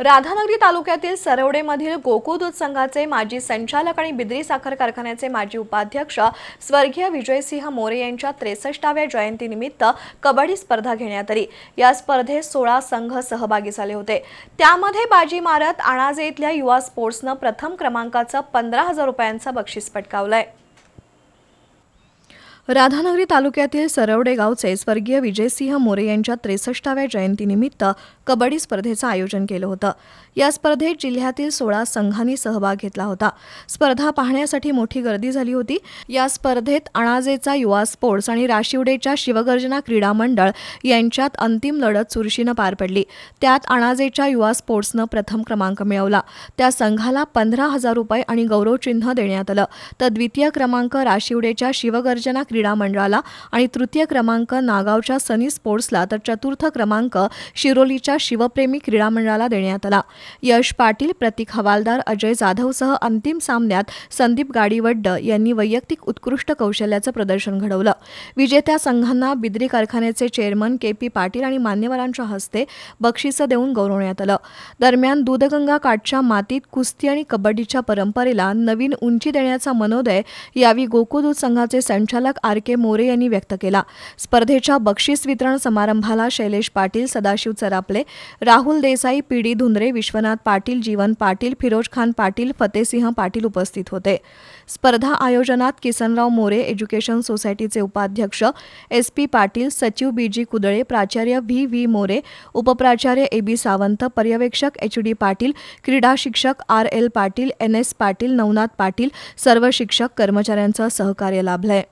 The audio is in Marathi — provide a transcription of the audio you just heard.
राधानगरी तालुक्यातील सरवडेमधील गोकुळ दूध संघाचे माजी संचालक आणि बिद्री साखर कारखान्याचे माजी उपाध्यक्ष स्वर्गीय विजयसिंह मोरे यांच्या त्रेसष्टाव्या जयंतीनिमित्त कबड्डी स्पर्धा घेण्यात आली. या स्पर्धेत सोळा संघ सहभागी झाले होते. त्यामध्ये बाजी मारत अणाजे इथल्या युवा स्पोर्ट्सनं प्रथम क्रमांकाचं पंधरा हजार रुपयांचं बक्षीस पटकावलंय. राधानगरी तालुक्यातील सरवडे गावचे स्वर्गीय विजयसिंह मोरे यांच्या त्रेसष्टाव्या जयंतीनिमित्त कबड्डी स्पर्धेचं आयोजन केलं होतं. या स्पर्धेत जिल्ह्यातील सोळा संघांनी सहभाग घेतला होता. स्पर्धा पाहण्यासाठी मोठी गर्दी झाली होती. या स्पर्धेत अणाजेचा युवा स्पोर्ट्स आणि राशिवडेच्या शिवगर्जना क्रीडा मंडळ यांच्यात अंतिम लढत चुरशीनं पार पडली. त्यात अणाजेच्या युवा स्पोर्ट्सनं प्रथम क्रमांक मिळवला. त्या संघाला पंधरा हजार रुपये आणि गौरवचिन्ह देण्यात आलं. तर द्वितीय क्रमांक राशिवडेच्या शिवगर्जना क्रीडा मंडळाला आणि तृतीय क्रमांक नागावच्या सनी स्पोर्ट्सला तर चतुर्थ क्रमांक शिरोलीच्या शिवप्रेमी क्रीडा मंडळाला देण्यात आला. यश पाटील प्रतीक हवालदार अजय जाधवसह अंतिम सामन्यात संदीप गाडीवड्ड यांनी वैयक्तिक उत्कृष्ट कौशल्याचं प्रदर्शन घडवलं. विजेत्या संघांना बिद्री कारखान्याचे चेअरमन के पी पाटील आणि मान्यवरांच्या हस्ते बक्षिसं देऊन गौरवण्यात आलं. दरम्यान दूधगंगा काठच्या मातीत कुस्ती आणि कबड्डीच्या परंपरेला नवीन उंची देण्याचा मनोदय यावेळी गोकुळ संघाचे संचालक आर के मोरे यांनी व्यक्त केला. स्पर्धेच्या बक्षीस वितरण समारंभाला शैलेश पाटील सदाशिव चरापले राहुल देसाई पी डी धुंद्रे विश्वनाथ पाटील जीवन पाटील फिरोज खान पाटील फतेसिंह पाटील उपस्थित होते. स्पर्धा आयोजनात किसनराव मोरे एज्युकेशन सोसायटीचे उपाध्यक्ष एस पी पाटील सचिव बी जी कुदळे प्राचार्य व्ही व्ही मोरे उपप्राचार्य ए बी सावंत पर्यवेक्षक एच डी पाटील क्रीडा शिक्षक R L Patil N S Patil Navnath Patil सर्व शिक्षक कर्मचाऱ्यांचं सहकार्य लाभलंय.